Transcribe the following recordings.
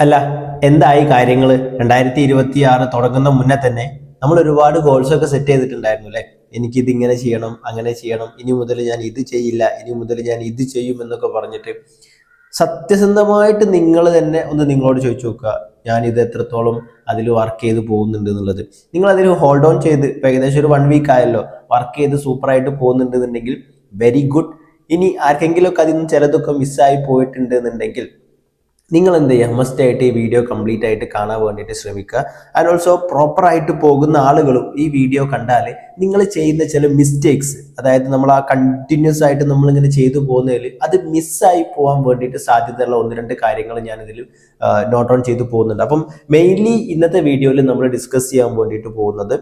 അല്ല എന്തായി കാര്യങ്ങൾ രണ്ടായിരത്തി ഇരുപത്തി ആറ് തുടങ്ങുന്ന മുന്നേ തന്നെ നമ്മൾ ഒരുപാട് ഗോൾസ് ഒക്കെ സെറ്റ് ചെയ്തിട്ടുണ്ടായിരുന്നു അല്ലേ? എനിക്കിത് ഇങ്ങനെ ചെയ്യണം അങ്ങനെ ചെയ്യണം ഇനി മുതൽ ഞാൻ ഇത് ചെയ്യില്ല ഇനി മുതൽ ഞാൻ ഇത് ചെയ്യും എന്നൊക്കെ പറഞ്ഞിട്ട് സത്യസന്ധമായിട്ട് നിങ്ങൾ തന്നെ ഒന്ന് നിങ്ങളോട് ചോദിച്ചു നോക്കുക. ഞാൻ ഇത് എത്രത്തോളം അതിൽ വർക്ക് ചെയ്ത് പോകുന്നുണ്ട് എന്നുള്ളത്. നിങ്ങൾ അതിൽ ഹോൾഡ് ഓൺ ചെയ്ത് ഇപ്പം ഏകദേശം ഒരു വൺ വീക്ക് ആയല്ലോ വർക്ക് ചെയ്ത് സൂപ്പറായിട്ട് പോകുന്നുണ്ടെന്നുണ്ടെങ്കിൽ വെരി ഗുഡ് ഇനി ആർക്കെങ്കിലുമൊക്കെ അതിൽ നിന്ന് ചിലതൊക്കെ മിസ്സായി പോയിട്ടുണ്ട് എന്നുണ്ടെങ്കിൽ നിങ്ങൾ എന്ത് ചെയ്യുക മസ്റ്റ് ആയിട്ട് ഈ വീഡിയോ കംപ്ലീറ്റ് ആയിട്ട് കാണാൻ വേണ്ടിയിട്ട് ശ്രമിക്കുക. ആൻഡ് ഓൾസോ പ്രോപ്പർ ആയിട്ട് പോകുന്ന ആളുകളും ഈ വീഡിയോ കണ്ടാൽ നിങ്ങൾ ചെയ്യുന്ന ചില മിസ്റ്റേക്സ് അതായത് നമ്മൾ ആ കണ്ടിന്യൂസ് ആയിട്ട് നമ്മളിങ്ങനെ ചെയ്തു പോകുന്നതിൽ അത് മിസ്സായി പോകാൻ വേണ്ടിയിട്ട് സാധ്യതയുള്ള ഒന്ന് രണ്ട് കാര്യങ്ങൾ ഞാൻ ഞാനിതിൽ നോട്ട് ഓൺ ചെയ്തു പോകുന്നുണ്ട്. അപ്പം മെയിൻലി ഇന്നത്തെ വീഡിയോയിൽ നമ്മൾ ഡിസ്കസ് ചെയ്യാൻ വേണ്ടിയിട്ട് പോകുന്നത്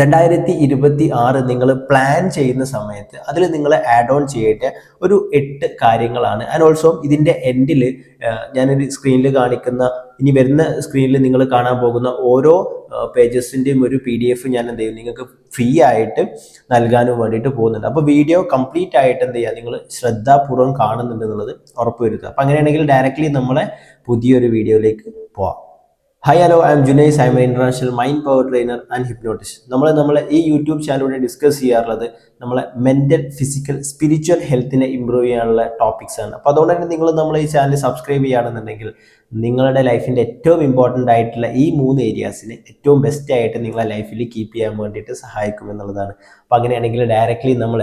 രണ്ടായിരത്തി ഇരുപത്തി ആറ് നിങ്ങൾ പ്ലാൻ ചെയ്യുന്ന സമയത്ത് അതിൽ നിങ്ങൾ ആഡ് ഓൺ ചെയ്യേണ്ട ഒരു എട്ട് കാര്യങ്ങളാണ്. ആൻഡ് ഓൾസോ ഇതിന്റെ എൻഡിൽ ഞാനൊരു സ്ക്രീനിൽ കാണിക്കുന്ന ഇനി വരുന്ന സ്ക്രീനിൽ നിങ്ങൾ കാണാൻ പോകുന്ന ഓരോ പേജസിന്റെയും ഒരു പി ഡി എഫ് ഞാൻ എന്ത് ചെയ്യും? നിങ്ങൾക്ക് ഫ്രീ ആയിട്ട് നൽകാനും വേണ്ടിയിട്ട് പോകുന്നുണ്ട്. അപ്പോൾ വീഡിയോ കംപ്ലീറ്റ് ആയിട്ട് എന്ത് ചെയ്യുക? നിങ്ങൾ ശ്രദ്ധാപൂർവം കാണുന്നുണ്ട് എന്നുള്ളത് ഉറപ്പുവരുത്തുക അപ്പം അങ്ങനെയാണെങ്കിൽ ഡയറക്റ്റ്ലി നമ്മളെ പുതിയൊരു വീഡിയോയിലേക്ക് പോവാം. Hi hello I'm Junais I'm international mind power trainer and hypnotist നമ്മൾ നമ്മളെ ഈ യൂട്യൂബ് ചാനലിലൂടെ ഡിസ്കസ് ചെയ്യാറുള്ളത് നമ്മളെ മെന്റൽ ഫിസിക്കൽ സ്പിരിച്വൽ ഹെൽത്തിനെ ഇമ്പ്രൂവ് ചെയ്യാനുള്ള ടോപ്പിക്സ് ആണ്. അപ്പോൾ അതുകൊണ്ട് തന്നെ നിങ്ങൾ നമ്മൾ ഈ ചാനൽ സബ്സ്ക്രൈബ് ചെയ്യുകയാണെന്നുണ്ടെങ്കിൽ നിങ്ങളുടെ ലൈഫിന്റെ ഏറ്റവും ഇമ്പോർട്ടന്റ് ആയിട്ടുള്ള ഈ മൂന്ന് ഏരിയാസിനെ ഏറ്റവും ബെസ്റ്റ് ആയിട്ട് നിങ്ങളെ ലൈഫിൽ കീപ്പ് ചെയ്യാൻ വേണ്ടിയിട്ട് സഹായിക്കും എന്നുള്ളതാണ്. അപ്പോൾ അങ്ങനെയാണെങ്കിൽ ഡയറക്റ്റ്ലി നമ്മൾ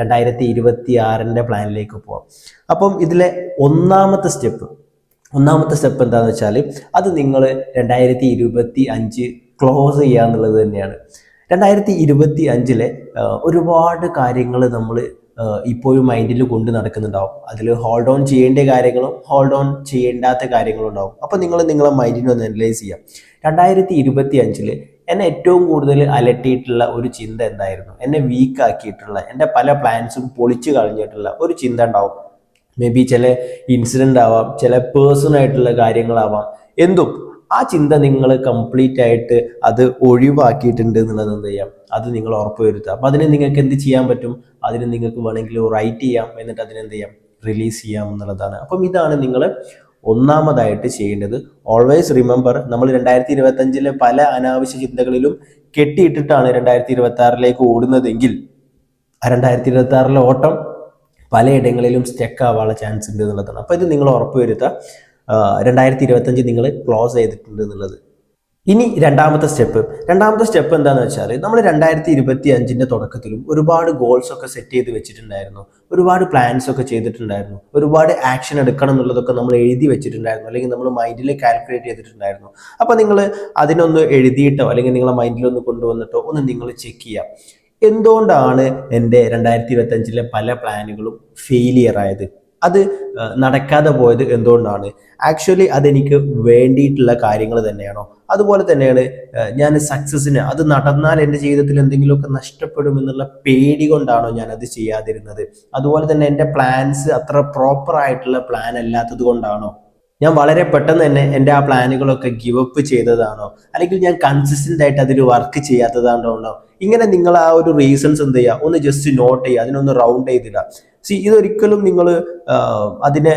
രണ്ടായിരത്തി ഇരുപത്തി ആറിന്റെ പ്ലാനിലേക്ക് പോവാം. അപ്പം ഇതിലെ ഒന്നാമത്തെ സ്റ്റെപ്പ് ഒന്നാമത്തെ സ്റ്റെപ്പ് എന്താണെന്ന് വെച്ചാൽ അത് നിങ്ങൾ രണ്ടായിരത്തി ഇരുപത്തി അഞ്ച് ക്ലോസ് ചെയ്യുക എന്നുള്ളത് തന്നെയാണ്. രണ്ടായിരത്തി ഇരുപത്തി അഞ്ചിലെ ഒരുപാട് കാര്യങ്ങൾ നമ്മൾ ഇപ്പോഴും മൈൻഡിൽ കൊണ്ട് നടക്കുന്നുണ്ടാവും. അതിൽ ഹോൾഡ് ഓൺ ചെയ്യേണ്ട കാര്യങ്ങളും ഹോൾഡ് ഓൺ ചെയ്യേണ്ടാത്ത കാര്യങ്ങളും ഉണ്ടാവും. അപ്പോൾ നിങ്ങൾ നിങ്ങളെ മൈൻഡിനെ ഒന്ന് അനലൈസ് ചെയ്യാം രണ്ടായിരത്തി ഇരുപത്തി അഞ്ചിൽ എന്നെ ഏറ്റവും കൂടുതൽ അലട്ടിയിട്ടുള്ള ഒരു ചിന്ത എന്തായിരുന്നു? എന്നെ വീക്കാക്കിയിട്ടുള്ള എന്റെ പല പ്ലാൻസും പൊളിച്ചു കളഞ്ഞിട്ടുള്ള ഒരു ചിന്ത ഉണ്ടാവും. മേ ബി ചില ഇൻസിഡന്റ് ആവാം ചില പേഴ്സൺ ആയിട്ടുള്ള കാര്യങ്ങളാവാം. എന്തും. ആ ചിന്ത നിങ്ങൾ കംപ്ലീറ്റ് ആയിട്ട് അത് ഒഴിവാക്കിയിട്ടുണ്ട് എന്നുള്ളത് എന്ത് ചെയ്യാം? അത് നിങ്ങൾ ഉറപ്പ് വരുത്തുക. അപ്പം അതിന് നിങ്ങൾക്ക് എന്ത് ചെയ്യാൻ പറ്റും? അതിന് നിങ്ങൾക്ക് വേണമെങ്കിൽ റൈറ്റ് ചെയ്യാം. എന്നിട്ട് അതിനെന്ത് ചെയ്യാം? റിലീസ് ചെയ്യാം എന്നുള്ളതാണ്. അപ്പം ഇതാണ് നിങ്ങൾ ഒന്നാമതായിട്ട് ചെയ്യേണ്ടത്. ഓൾവേസ് റിമെമ്പർ നമ്മൾ രണ്ടായിരത്തി ഇരുപത്തി അഞ്ചിലെ പല അനാവശ്യ ചിന്തകളിലും കെട്ടിയിട്ടിട്ടാണ് രണ്ടായിരത്തി ഇരുപത്തി ആറിലേക്ക് ഓടുന്നതെങ്കിൽ രണ്ടായിരത്തി ഇരുപത്തി ആറിലെ ഓട്ടം പലയിടങ്ങളിലും സ്റ്റക്ക് ആവാനുള്ള ചാൻസ് ഉണ്ട് എന്നുള്ളതാണ്. അപ്പോൾ ഇത് നിങ്ങൾ ഉറപ്പുവരുത്തുക രണ്ടായിരത്തി ഇരുപത്തഞ്ച് നിങ്ങൾ ക്ലോസ് ചെയ്തിട്ടുണ്ട് എന്നുള്ളത്. ഇനി രണ്ടാമത്തെ സ്റ്റെപ്പ് രണ്ടാമത്തെ സ്റ്റെപ്പ് എന്താണെന്ന് വെച്ചാൽ നമ്മൾ രണ്ടായിരത്തി ഇരുപത്തി അഞ്ചിന്റെ തുടക്കത്തിലും ഒരുപാട് ഗോൾസ് ഒക്കെ സെറ്റ് ചെയ്ത് വെച്ചിട്ടുണ്ടായിരുന്നു. ഒരുപാട് പ്ലാൻസ് ഒക്കെ ചെയ്തിട്ടുണ്ടായിരുന്നു. ഒരുപാട് ആക്ഷൻ എടുക്കണം എന്നുള്ളതൊക്കെ നമ്മൾ എഴുതി വെച്ചിട്ടുണ്ടായിരുന്നു. അല്ലെങ്കിൽ നമ്മൾ മൈൻഡിൽ കാൽക്കുലേറ്റ് ചെയ്തിട്ടുണ്ടായിരുന്നു. അപ്പോൾ നിങ്ങൾ അതിനൊന്ന് എഴുതിയിട്ടോ അല്ലെങ്കിൽ നിങ്ങളെ മൈൻഡിലൊന്ന് കൊണ്ടുവന്നിട്ടോ ഒന്ന് നിങ്ങൾ ചെക്ക് ചെയ്യാം. എന്തുകൊണ്ടാണ് എന്റെ രണ്ടായിരത്തി ഇരുപത്തഞ്ചിലെ പല പ്ലാനുകളും ഫെയിലിയർ ആയത്? അത് നടക്കാതെ പോയത് എന്തുകൊണ്ടാണ്? ആക്ച്വലി അതെനിക്ക് വേണ്ടിയിട്ടുള്ള കാര്യങ്ങൾ തന്നെയാണോ? അതുപോലെ തന്നെയാണ് ഞാൻ സക്സസ്സിന് അത് നടന്നാൽ എന്റെ ജീവിതത്തിൽ എന്തെങ്കിലുമൊക്കെ നഷ്ടപ്പെടുമെന്നുള്ള പേടി കൊണ്ടാണോ ഞാൻ അത് ചെയ്യാതിരുന്നത്? അതുപോലെ തന്നെ എന്റെ പ്ലാൻസ് അത്ര പ്രോപ്പർ ആയിട്ടുള്ള പ്ലാൻ അല്ലാത്തത് കൊണ്ടാണോ? ഞാൻ വളരെ പെട്ടെന്ന് തന്നെ എന്റെ ആ പ്ലാനുകളൊക്കെ ഗിവ് അപ്പ് ചെയ്തതാണോ? അല്ലെങ്കിൽ ഞാൻ കൺസിസ്റ്റന്റ് ആയിട്ട് അതിൽ വർക്ക് ചെയ്യാത്തതാണോ? ഇങ്ങനെ നിങ്ങൾ ആ ഒരു റീസൺസ് എന്ത് ചെയ്യുക? ഒന്ന് ജസ്റ്റ് നോട്ട് ചെയ്യുക. അതിനൊന്ന് റൗണ്ട് ചെയ്തിടുക. സി ഇതൊരിക്കലും നിങ്ങൾ അതിനെ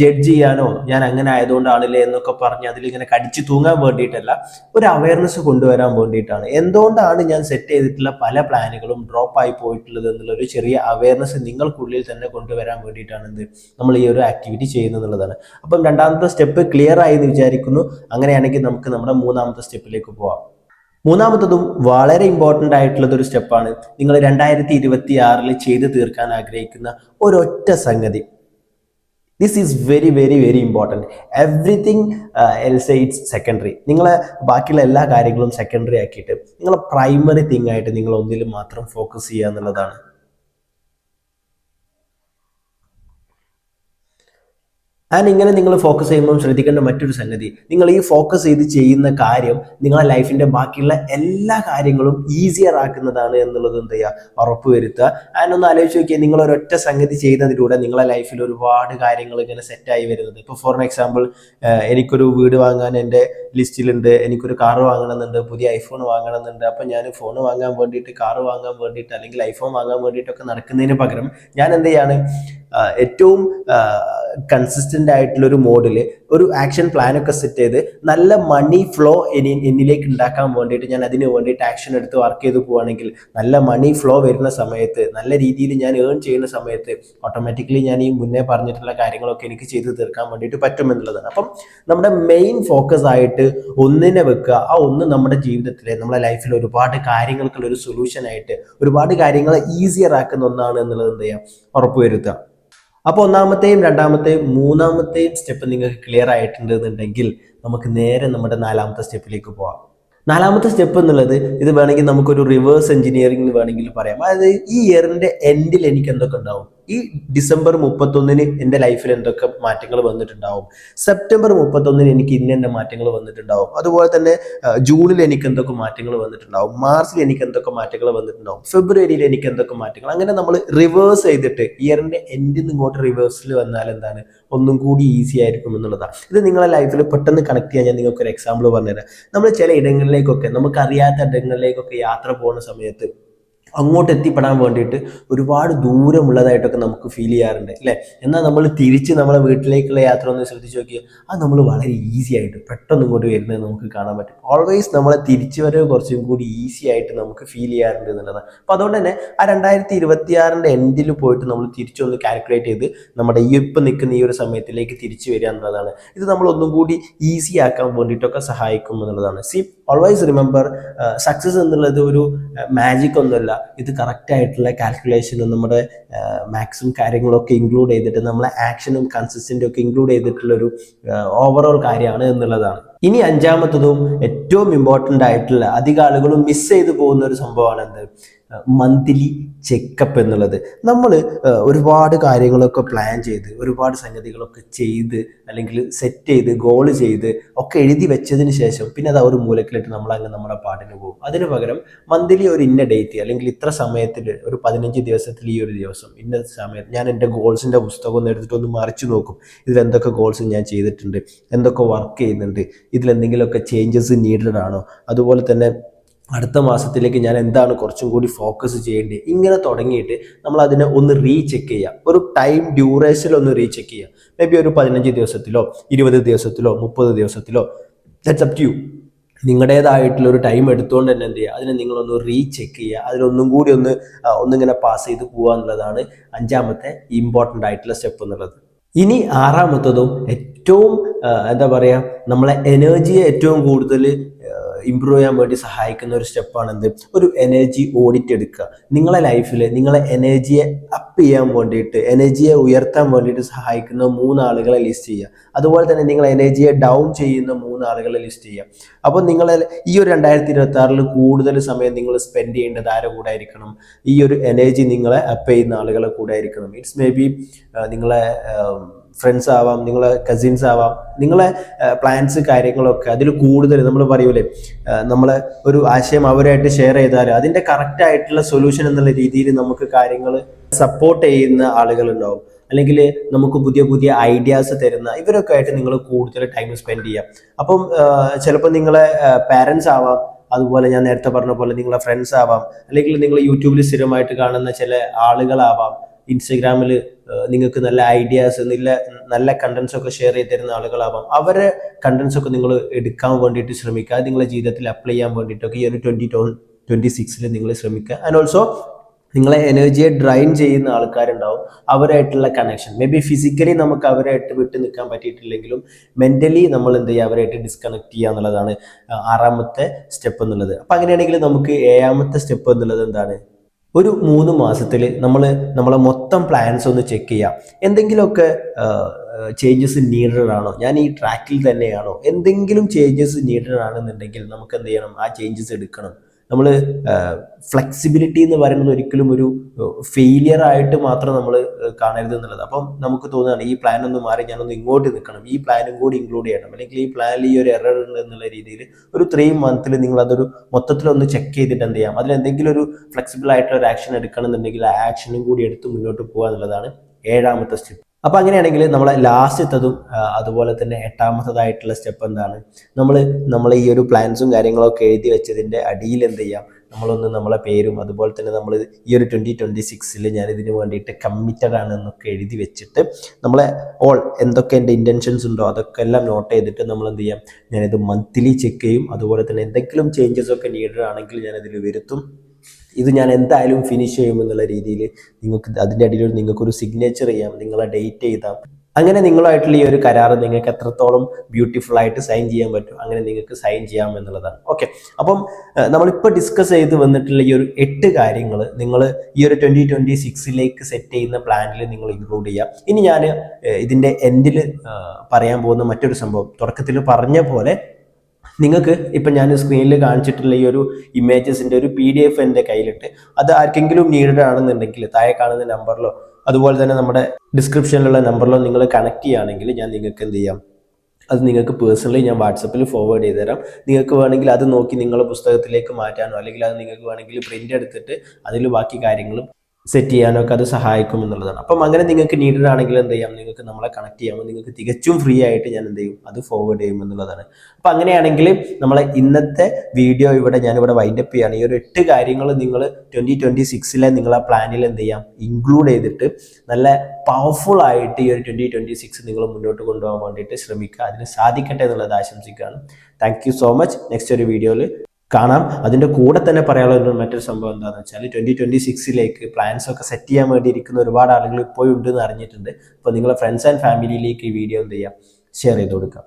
ജഡ്ജ് ചെയ്യാനോ ഞാൻ അങ്ങനെ ആയതുകൊണ്ടാണല്ലേ എന്നൊക്കെ പറഞ്ഞ് അതിലിങ്ങനെ കടിച്ചു തൂങ്ങാൻ വേണ്ടിയിട്ടല്ല. ഒരു അവയർനെസ് കൊണ്ടുവരാൻ വേണ്ടിയിട്ടാണ്. എന്തുകൊണ്ടാണ് ഞാൻ സെറ്റ് ചെയ്തിട്ടുള്ള പല പ്ലാനുകളും ഡ്രോപ്പ് ആയി പോയിട്ടുള്ളത് എന്നുള്ള ഒരു ചെറിയ അവയർനെസ് നിങ്ങൾക്കുള്ളിൽ തന്നെ കൊണ്ടുവരാൻ വേണ്ടിയിട്ടാണ് എന്ത്? നമ്മൾ ഈ ഒരു ആക്ടിവിറ്റി ചെയ്യുന്നത് എന്നുള്ളതാണ് അപ്പം രണ്ടാമത്തെ സ്റ്റെപ്പ് ക്ലിയർ ആയി എന്ന് വിചാരിക്കുന്നു. അങ്ങനെയാണെങ്കിൽ നമുക്ക് നമ്മുടെ മൂന്നാമത്തെ സ്റ്റെപ്പിലേക്ക് പോവാം. മൂന്നാമത്തതും വളരെ ഇമ്പോർട്ടന്റ് ആയിട്ടുള്ളത് ഒരു സ്റ്റെപ്പാണ് നിങ്ങൾ രണ്ടായിരത്തി ഇരുപത്തി ആറിൽ ചെയ്ത് തീർക്കാൻ ആഗ്രഹിക്കുന്ന ഒരൊറ്റ സംഗതി. This is very very very important everything else it's secondary നിങ്ങൾ ബാക്കിയുള്ള എല്ലാ കാര്യങ്ങളും സെക്കൻഡറി ആക്കിയിട്ട് നിങ്ങളെ പ്രൈമറി തിങ് ആയിട്ട് നിങ്ങൾ ഒന്നിലും മാത്രം ഫോക്കസ് ചെയ്യുക എന്നുള്ളതാണ്. ആൻഡ് ഇങ്ങനെ നിങ്ങൾ ഫോക്കസ് ചെയ്യുമ്പോൾ ശ്രദ്ധിക്കേണ്ട മറ്റൊരു സംഗതി നിങ്ങൾ ഈ ഫോക്കസ് ചെയ്ത് ചെയ്യുന്ന കാര്യം നിങ്ങളുടെ ലൈഫിന്റെ ബാക്കിയുള്ള എല്ലാ കാര്യങ്ങളും ഈസിയർ ആക്കുന്നതാണ് എന്നുള്ളത് എന്ത് ചെയ്യുക? ഉറപ്പുവരുത്തുക. ആൻഡ് ഒന്ന് ആലോചിച്ച് നോക്കിയാൽ നിങ്ങൾ ഒരൊറ്റ സംഗതി ചെയ്യുന്നതിലൂടെ നിങ്ങളുടെ ലൈഫിൽ ഒരുപാട് കാര്യങ്ങൾ ഇങ്ങനെ സെറ്റായി വരുന്നത്. ഇപ്പോൾ ഫോർ എക്സാമ്പിൾ എനിക്കൊരു വീട് വാങ്ങാൻ എന്റെ ലിസ്റ്റിലുണ്ട്. എനിക്കൊരു കാർ വാങ്ങണമെന്നുണ്ട്. പുതിയ ഐഫോൺ വാങ്ങണമെന്നുണ്ട്. അപ്പം ഞാൻ ഫോൺ വാങ്ങാൻ വേണ്ടിയിട്ട് കാർ വാങ്ങാൻ വേണ്ടിയിട്ട് അല്ലെങ്കിൽ ഐഫോൺ വാങ്ങാൻ വേണ്ടിയിട്ടൊക്കെ നടക്കുന്നതിന് പകരം ഞാൻ എന്ത് ചെയ്യാണ് ഏറ്റവും കൺസിസ്റ്റന്റ് ആയിട്ടുള്ള ഒരു മോഡിൽ ഒരു ആക്ഷൻ പ്ലാൻ ഒക്കെ സെറ്റ് ചെയ്ത് നല്ല മണി ഫ്ലോ ഇനി എന്നിലേക്ക് ഉണ്ടാക്കാൻ വേണ്ടിയിട്ട് ഞാൻ അതിന് വേണ്ടിയിട്ട് ആക്ഷൻ എടുത്ത് വർക്ക് ചെയ്ത് പോവുകയാണെങ്കിൽ നല്ല മണി ഫ്ലോ വരുന്ന സമയത്ത് നല്ല രീതിയിൽ ഞാൻ ഏൺ ചെയ്യുന്ന സമയത്ത് ഓട്ടോമാറ്റിക്കലി ഞാൻ ഈ മുന്നേ പറഞ്ഞിട്ടുള്ള കാര്യങ്ങളൊക്കെ എനിക്ക് ചെയ്ത് തീർക്കാൻ വേണ്ടിയിട്ട് പറ്റുമെന്നുള്ളതാണ് അപ്പം നമ്മുടെ മെയിൻ ഫോക്കസ് ആയിട്ട് ഒന്നിനെ വെക്കുക ആ ഒന്ന് നമ്മുടെ ജീവിതത്തിലെ നമ്മുടെ ലൈഫിൽ ഒരുപാട് കാര്യങ്ങൾക്കുള്ള ഒരു സൊല്യൂഷൻ ആയിട്ട് ഒരുപാട് കാര്യങ്ങളെ ഈസിയർ ആക്കുന്ന ഒന്നാണ് എന്നുള്ളത് എന്ത് ചെയ്യാം? ഉറപ്പുവരുത്തുക അപ്പോൾ ഒന്നാമത്തെയും രണ്ടാമത്തെയും മൂന്നാമത്തെയും സ്റ്റെപ്പ് നിങ്ങൾക്ക് ക്ലിയർ ആയിട്ടുണ്ട് എന്നുണ്ടെങ്കിൽ നമുക്ക് നേരെ നമ്മുടെ നാലാമത്തെ സ്റ്റെപ്പിലേക്ക് പോവാം. നാലാമത്തെ സ്റ്റെപ്പ് എന്നുള്ളത് ഇത് വേണമെങ്കിൽ നമുക്കൊരു റിവേഴ്സ് എഞ്ചിനീയറിംഗ് വേണമെങ്കിൽ പറയാം. അതായത് ഈ ഇയറിന്റെ എൻഡിൽ എനിക്ക് എന്തൊക്കെ ഉണ്ടാവും? ഈ ഡിസംബർ മുപ്പത്തൊന്നിന് എന്റെ ലൈഫിൽ എന്തൊക്കെ മാറ്റങ്ങൾ വന്നിട്ടുണ്ടാവും? സെപ്റ്റംബർ മുപ്പത്തൊന്നിന് എനിക്ക് ഇന്ന മാറ്റങ്ങൾ വന്നിട്ടുണ്ടാവും. അതുപോലെ തന്നെ ജൂണിൽ എനിക്ക് എന്തൊക്കെ മാറ്റങ്ങൾ വന്നിട്ടുണ്ടാവും? മാർച്ചിൽ എനിക്ക് എന്തൊക്കെ മാറ്റങ്ങൾ വന്നിട്ടുണ്ടാവും? ഫെബ്രുവരിയിൽ എനിക്ക് എന്തൊക്കെ മാറ്റങ്ങൾ? അങ്ങനെ നമ്മൾ റിവേഴ്സ് ചെയ്തിട്ട് ഇയറിന്റെ എൻഡിൽ നിന്ന് ഇങ്ങോട്ട് റിവേഴ്സിൽ വന്നാൽ എന്താണ്? ഒന്നും കൂടി ഈസി ആയിരിക്കും എന്നുള്ളതാണ്. ഇത് നിങ്ങളെ ലൈഫിൽ പെട്ടെന്ന് കണക്ട് ചെയ്യാൻ ഞാൻ നിങ്ങൾക്ക് ഒരു എക്സാമ്പിൾ പറഞ്ഞുതരാം. നമ്മൾ ചില ഇടങ്ങളിലേക്കൊക്കെ നമുക്കറിയാത്ത ഇടങ്ങളിലേക്കൊക്കെ യാത്ര പോകുന്ന സമയത്ത് അങ്ങോട്ട് എത്തിപ്പെടാൻ വേണ്ടിയിട്ട് ഒരുപാട് ദൂരമുള്ളതായിട്ടൊക്കെ നമുക്ക് ഫീൽ ചെയ്യാറുണ്ട് അല്ലേ? എന്നാൽ നമ്മൾ തിരിച്ച് നമ്മളെ വീട്ടിലേക്കുള്ള യാത്ര ഒന്ന് ശ്രദ്ധിച്ച് നോക്കിയാൽ അത് നമ്മൾ വളരെ ഈസി ആയിട്ട് പെട്ടെന്ന് ഇങ്ങോട്ട് വരുന്നത് നമുക്ക് കാണാൻ പറ്റും. ഓൾവേസ് നമ്മളെ തിരിച്ചു വരവ് കുറച്ചും കൂടി ഈസി ആയിട്ട് നമുക്ക് ഫീൽ ചെയ്യാറുണ്ട് എന്നുള്ളതാണ്. അപ്പോൾ അതുകൊണ്ട് തന്നെ ആ രണ്ടായിരത്തി ഇരുപത്തി ആറിന്റെ എൻഡിൽ പോയിട്ട് നമ്മൾ തിരിച്ചൊന്ന് കാൽക്കുലേറ്റ് ചെയ്ത് നമ്മുടെ ഈ ഇപ്പം നിൽക്കുന്ന ഈ ഒരു സമയത്തിലേക്ക് തിരിച്ചു വരിക എന്നുള്ളതാണ്. ഇത് നമ്മൾ ഒന്നും കൂടി ഈസി ആക്കാൻ വേണ്ടിയിട്ടൊക്കെ സഹായിക്കും എന്നുള്ളതാണ്. സി ഓൾവേസ് റിമെമ്പർ സക്സസ് എന്നുള്ളത് ഒരു മാജിക് ഒന്നുമല്ല. ഇത് കറക്റ്റ് ആയിട്ടുള്ള കാൽക്കുലേഷനും നമ്മുടെ മാക്സിമം കാര്യങ്ങളൊക്കെ ഇൻക്ലൂഡ് ചെയ്തിട്ട് നമ്മളെ ആക്ഷനും കൺസിസ്റ്റന്റും ഒക്കെ ഇൻക്ലൂഡ് ചെയ്തിട്ടുള്ള ഒരു ഓവറോൾ കാര്യമാണ് എന്നുള്ളതാണ്. ഇനി അഞ്ചാമത്തതും ഏറ്റവും ഇമ്പോർട്ടന്റ് ആയിട്ടുള്ള അധിക ആളുകളും മിസ് ചെയ്തു പോകുന്ന ഒരു സംഭവമാണ് എന്ത്? മന്ത്ലി ചെക്കപ്പ് എന്നുള്ളത്. നമ്മൾ ഒരുപാട് കാര്യങ്ങളൊക്കെ പ്ലാൻ ചെയ്ത് ഒരുപാട് സംഗതികളൊക്കെ ചെയ്ത് അല്ലെങ്കിൽ സെറ്റ് ചെയ്ത് ഗോൾ ചെയ്ത് ഒക്കെ എഴുതി വെച്ചതിന് ശേഷം പിന്നെ അത് ഒരു മൂലക്കിലിട്ട് നമ്മൾ അങ്ങ് നമ്മുടെ പാട്ടിന് പോകും. അതിന് പകരം മന്ത്ലി ഒരു ഇന്ന ഡേറ്റ് അല്ലെങ്കിൽ ഇത്ര സമയത്തിൽ ഒരു പതിനഞ്ച് ദിവസത്തിൽ ഈ ഒരു ദിവസം ഇന്ന സമയത്ത് ഞാൻ എന്റെ ഗോൾസിന്റെ പുസ്തകം ഒന്ന് എടുത്തിട്ട് ഒന്ന് മറിച്ച് നോക്കും. ഇതിൽ എന്തൊക്കെ ഗോൾസ് ഞാൻ ചെയ്തിട്ടുണ്ട് എന്തൊക്കെ വർക്ക് ചെയ്യുന്നുണ്ട് ഇതിൽ എന്തെങ്കിലുമൊക്കെ ചേഞ്ചസ് നീഡഡ് ആണോ? അതുപോലെ തന്നെ അടുത്ത മാസത്തിലേക്ക് ഞാൻ എന്താണ് കുറച്ചും കൂടി ഫോക്കസ് ചെയ്യേണ്ടത്? ഇങ്ങനെ തുടങ്ങിയിട്ട് നമ്മൾ അതിനെ ഒന്ന് റീചെക്ക് ചെയ്യുക ഒരു ടൈം ഡ്യൂറേഷനിൽ ഒന്ന് റീചെക്ക് ചെയ്യുക മേ ബി ഒരു പതിനഞ്ച് ദിവസത്തിലോ ഇരുപത് ദിവസത്തിലോ മുപ്പത് ദിവസത്തിലോ. ദറ്റ്സ് അപ് ടു യു നിങ്ങളുടേതായിട്ടുള്ള ഒരു ടൈം എടുത്തുകൊണ്ട് തന്നെ എന്ത് ചെയ്യുക? അതിനെ നിങ്ങളൊന്ന് റീചെക്ക് ചെയ്യുക. അതിലൊന്നും കൂടി ഒന്ന് ഒന്നിങ്ങനെ പാസ് ചെയ്ത് പോവുക എന്നുള്ളതാണ് അഞ്ചാമത്തെ ഇമ്പോർട്ടന്റ് ആയിട്ടുള്ള സ്റ്റെപ്പ് എന്നുള്ളത്. ഇനി ആറാമത്തതും ഏറ്റവും എന്താ പറയുക നമ്മളെ എനർജിയെ ഏറ്റവും കൂടുതൽ ഇമ്പ്രൂവ് ചെയ്യാൻ വേണ്ടി സഹായിക്കുന്ന ഒരു സ്റ്റെപ്പാണ് എന്ത്? ഒരു എനർജി ഓഡിറ്റ് എടുക്കുക. നിങ്ങളെ ലൈഫിൽ നിങ്ങളെ എനർജിയെ അപ്പ് ചെയ്യാൻ വേണ്ടിയിട്ട് എനർജിയെ ഉയർത്താൻ വേണ്ടിയിട്ട് സഹായിക്കുന്ന മൂന്നാളുകളെ ലിസ്റ്റ് ചെയ്യുക. അതുപോലെ തന്നെ നിങ്ങൾ എനർജിയെ ഡൗൺ ചെയ്യുന്ന മൂന്നാളുകളെ ലിസ്റ്റ് ചെയ്യുക. അപ്പോൾ നിങ്ങൾ ഈ ഒരു രണ്ടായിരത്തി ഇരുപത്തി ആറിൽ കൂടുതൽ സമയം നിങ്ങൾ സ്പെൻഡ് ചെയ്യേണ്ടത് ആരെ കൂടെ ആയിരിക്കണം? ഈ ഒരു എനർജി നിങ്ങളെ അപ്പ് ചെയ്യുന്ന ആളുകളെ കൂടെ ആയിരിക്കണം. ഇറ്റ്സ് മേ ബി നിങ്ങളെ ഫ്രണ്ട്സ് ആവാം നിങ്ങളെ കസിൻസ് ആവാം നിങ്ങളെ പ്ലാൻസ് കാര്യങ്ങളൊക്കെ അതിൽ കൂടുതൽ നമ്മൾ പറയൂലേ നമ്മൾ ഒരു ആശയം അവരായിട്ട് ഷെയർ ചെയ്താൽ അതിന്റെ കറക്റ്റ് ആയിട്ടുള്ള സൊല്യൂഷൻ എന്നുള്ള രീതിയിൽ നമുക്ക് കാര്യങ്ങൾ സപ്പോർട്ട് ചെയ്യുന്ന ആളുകളുണ്ടാവും. അല്ലെങ്കിൽ നമുക്ക് പുതിയ പുതിയ ഐഡിയാസ് തരുന്ന ഇവരൊക്കെ ആയിട്ട് നിങ്ങൾ കൂടുതൽ ടൈം സ്പെൻഡ് ചെയ്യാം. അപ്പം ചിലപ്പോൾ നിങ്ങളെ പാരൻസ് ആവാം അതുപോലെ ഞാൻ നേരത്തെ പറഞ്ഞ പോലെ നിങ്ങളെ ഫ്രണ്ട്സ് ആവാം അല്ലെങ്കിൽ നിങ്ങൾ യൂട്യൂബിൽ സ്ഥിരമായിട്ട് കാണുന്ന ചില ആളുകളാവാം ഇൻസ്റ്റഗ്രാമിൽ നിങ്ങൾക്ക് നല്ല ഐഡിയാസ് നല്ല നല്ല കണ്ടന്റ്സ് ഒക്കെ ഷെയർ ചെയ്ത് തരുന്ന ആളുകളാവാം. അവരെ കണ്ടന്റ്സ് ഒക്കെ നിങ്ങൾ എടുക്കാൻ വേണ്ടിയിട്ട് ശ്രമിക്കുക. നിങ്ങളെ നിങ്ങളുടെ ജീവിതത്തിൽ അപ്ലൈ ചെയ്യാൻ വേണ്ടിയിട്ടൊക്കെ ഈ ഒരു ട്വന്റി ടോ ട്വന്റി സിക്സിൽ നിങ്ങൾ ശ്രമിക്കുക. ആൻഡ് ഓൾസോ നിങ്ങളെ എനർജിയെ ഡ്രൈൻ ചെയ്യുന്ന ആൾക്കാരുണ്ടാവും. അവരായിട്ടുള്ള കണക്ഷൻ മേ ബി ഫിസിക്കലി നമുക്ക് അവരായിട്ട് വിട്ടു നിൽക്കാൻ പറ്റിയിട്ടില്ലെങ്കിലും മെന്റലി നമ്മൾ എന്ത് ചെയ്യുക? അവരായിട്ട് ഡിസ്കണക്ട് ചെയ്യുക എന്നുള്ളതാണ് ആറാമത്തെ സ്റ്റെപ്പ് എന്നുള്ളത്. അപ്പം അങ്ങനെയാണെങ്കിൽ നമുക്ക് ഏഴാമത്തെ സ്റ്റെപ്പ് എന്നുള്ളത് എന്താണ്? ഒരു മൂന്ന് മാസത്തിൽ നമ്മൾ നമ്മളെ മൊത്തം പ്ലാൻസ് ഒന്ന് ചെക്ക് ചെയ്യാം. എന്തെങ്കിലുമൊക്കെ ചേഞ്ചസ് നീഡഡ് ആണോ? ഞാൻ ഈ ട്രാക്കിൽ തന്നെയാണോ? എന്തെങ്കിലും ചേഞ്ചസ് നീഡഡ് ആണെന്നുണ്ടെങ്കിൽ നമുക്ക് എന്ത് ചെയ്യണം? ആ ചേഞ്ചസ് എടുക്കണം. നമ്മൾ ഫ്ലെക്സിബിലിറ്റി എന്ന് പറയുന്നത് ഒരിക്കലും ഒരു ഫെയിലിയർ ആയിട്ട് മാത്രം നമ്മൾ കാണരുത് എന്നുള്ളത്. അപ്പം നമുക്ക് തോന്നുകയാണ് ഈ പ്ലാൻ ഒന്ന് മാറി ഞാനൊന്ന് ഇങ്ങോട്ട് നിൽക്കണം. ഈ പ്ലാനും കൂടി ഇൻക്ലൂഡ് ചെയ്യണം. അല്ലെങ്കിൽ ഈ പ്ലാനിൽ ഈ ഒരു എറർ ഉണ്ട് എന്നുള്ള രീതിയിൽ ഒരു ത്രീ മന്തിൽ നിങ്ങൾ അതൊരു മൊത്തത്തിലൊന്ന് ചെക്ക് ചെയ്തിട്ട് എന്ത് ചെയ്യാം? അതിലെന്തെങ്കിലും ഒരു ഫ്ലെക്സിബിൾ ആയിട്ടുള്ള ഒരു ആക്ഷൻ എടുക്കണം എന്നുണ്ടെങ്കിൽ ആ ആക്ഷനും കൂടി എടുത്ത് മുന്നോട്ട് പോകുക എന്നുള്ളതാണ് ഏഴാമത്തെ സ്റ്റെപ്പ് അപ്പൊ അങ്ങനെയാണെങ്കിൽ നമ്മളെ ലാസ്റ്റത്തതും അതുപോലെ തന്നെ എട്ടാമത്തതായിട്ടുള്ള സ്റ്റെപ്പ് എന്താണ്? നമ്മൾ നമ്മൾ ഈ ഒരു പ്ലാൻസും കാര്യങ്ങളൊക്കെ എഴുതി വെച്ചതിന്റെ അടിയിൽ എന്ത് ചെയ്യാം? നമ്മളൊന്ന് നമ്മളെ പേരും അതുപോലെ തന്നെ നമ്മൾ ഈ ഒരു ട്വന്റി ട്വന്റി സിക്സിൽ ഞാൻ ഇതിന് വേണ്ടിയിട്ട് കമ്മിറ്റഡ് ആണ് എന്നൊക്കെ എഴുതി വെച്ചിട്ട് നമ്മളെ ഓൾ എന്തൊക്കെ എന്റെ ഇന്റൻഷൻസ് ഉണ്ടോ അതൊക്കെ എല്ലാം നോട്ട് ചെയ്തിട്ട് നമ്മൾ എന്ത് ചെയ്യാം? ഞാനിത് മന്ത്ലി ചെക്ക് ചെയ്യും. അതുപോലെ തന്നെ എന്തെങ്കിലും ചേഞ്ചസ് ഒക്കെ നീഡഡ് ആണെങ്കിൽ ഞാനതിൽ വരുത്തും. ഇത് ഞാൻ എന്തായാലും ഫിനിഷ് ചെയ്യും എന്നുള്ള രീതിയിൽ നിങ്ങൾക്ക് അതിന്റെ അടിയിൽ നിങ്ങൾക്കൊരു സിഗ്നേച്ചർ ചെയ്യാം നിങ്ങളെ ഡേറ്റ് എഴുതാം അങ്ങനെ നിങ്ങളുമായിട്ടുള്ള ഈ ഒരു കരാർ നിങ്ങൾക്ക് എത്രത്തോളം ബ്യൂട്ടിഫുൾ ആയിട്ട് സൈൻ ചെയ്യാൻ പറ്റും അങ്ങനെ നിങ്ങൾക്ക് സൈൻ ചെയ്യാം എന്നുള്ളതാണ്. ഓക്കെ അപ്പം നമ്മളിപ്പോൾ ഡിസ്കസ് ചെയ്ത് വന്നിട്ടുള്ള ഈ ഒരു എട്ട് കാര്യങ്ങൾ നിങ്ങൾ ഈ ഒരു ട്വന്റി ട്വന്റി സിക്സിലേക്ക് സെറ്റ് ചെയ്യുന്ന പ്ലാനിൽ നിങ്ങൾ ഇൻക്ലൂഡ് ചെയ്യാം. ഇനി ഞാൻ ഇതിന്റെ എൻഡിൽ പറയാൻ പോകുന്ന മറ്റൊരു സംഭവം തുടക്കത്തിൽ പറഞ്ഞ പോലെ നിങ്ങൾക്ക് ഇപ്പം ഞാൻ സ്ക്രീനിൽ കാണിച്ചിട്ടുള്ള ഈ ഒരു ഇമേജസിന്റെ ഒരു പി ഡി എഫ് എന്റെ കയ്യിലിട്ട് അത് ആർക്കെങ്കിലും നീഡഡ് ആണെന്നുണ്ടെങ്കിൽ താഴെ കാണുന്ന നമ്പറിലോ അതുപോലെ തന്നെ നമ്മുടെ ഡിസ്ക്രിപ്ഷനിലുള്ള നമ്പറിലോ നിങ്ങൾ കണക്ട് ചെയ്യുകയാണെങ്കിൽ ഞാൻ നിങ്ങൾക്ക് എന്ത് ചെയ്യാം? അത് നിങ്ങൾക്ക് പേഴ്സണലി ഞാൻ വാട്സപ്പിൽ ഫോർവേഡ് ചെയ്ത് തരാം നിങ്ങൾക്ക് വേണമെങ്കിൽ അത് നോക്കി നിങ്ങളുടെ പുസ്തകത്തിലേക്ക് മാറ്റാനോ അല്ലെങ്കിൽ അത് നിങ്ങൾക്ക് വേണമെങ്കിൽ പ്രിന്റ് എടുത്തിട്ട് അതിൽ ബാക്കി കാര്യങ്ങളും സെറ്റ് ചെയ്യാനൊക്കെ അത് സഹായിക്കും എന്നുള്ളതാണ്. അപ്പം അങ്ങനെ നിങ്ങൾക്ക് നീഡഡ് ആണെങ്കിൽ എന്ത് ചെയ്യാം? നിങ്ങൾക്ക് നമ്മളെ കണക്ട് ചെയ്യാം. നിങ്ങൾക്ക് തികച്ചും ഫ്രീ ആയിട്ട് ഞാൻ എന്ത് ചെയ്യും? അത് ഫോർവേഡ് ചെയ്യും എന്നുള്ളതാണ്. അപ്പം അങ്ങനെയാണെങ്കിൽ നമ്മളെ ഇന്നത്തെ വീഡിയോ ഇവിടെ ഞാനിവിടെ വൈൻഡപ്പ് ചെയ്യാണ്. ഈ ഒരു എട്ട് കാര്യങ്ങൾ നിങ്ങൾ ട്വന്റി ട്വന്റി സിക്സിലെ നിങ്ങളെ പ്ലാനിൽ എന്ത് ചെയ്യാം? ഇൻക്ലൂഡ് ചെയ്തിട്ട് നല്ല പവർഫുൾ ആയിട്ട് ഈ ഒരു ട്വന്റി ട്വന്റി സിക്സ് നിങ്ങൾ മുന്നോട്ട് കൊണ്ടുപോകാൻ വേണ്ടിയിട്ട് ശ്രമിക്കുക. അതിന് സാധിക്കട്ടെ എന്നുള്ളത് ആശംസിക്കുകയാണ്. Thank you so much next ഒരു വീഡിയോയിൽ കാണാം. അതിന്റെ കൂടെ തന്നെ പറയാനുള്ള മറ്റൊരു സംഭവം എന്താണെന്ന് വെച്ചാൽ ട്വന്റി ട്വന്റി സിക്സിലേക്ക് പ്ലാൻസ് ഒക്കെ സെറ്റ് ചെയ്യാൻ വേണ്ടി ഇരിക്കുന്ന ഒരുപാട് ആളുകൾ ഇപ്പോഴും ഉണ്ടെന്ന് അറിഞ്ഞിട്ടുണ്ട്. അപ്പോൾ നിങ്ങളെ ഫ്രണ്ട്സ് ആൻഡ് ഫാമിലിയിലേക്ക് ഈ വീഡിയോ എന്ത് ചെയ്യാം. ഷെയർ ചെയ്ത് കൊടുക്കാം.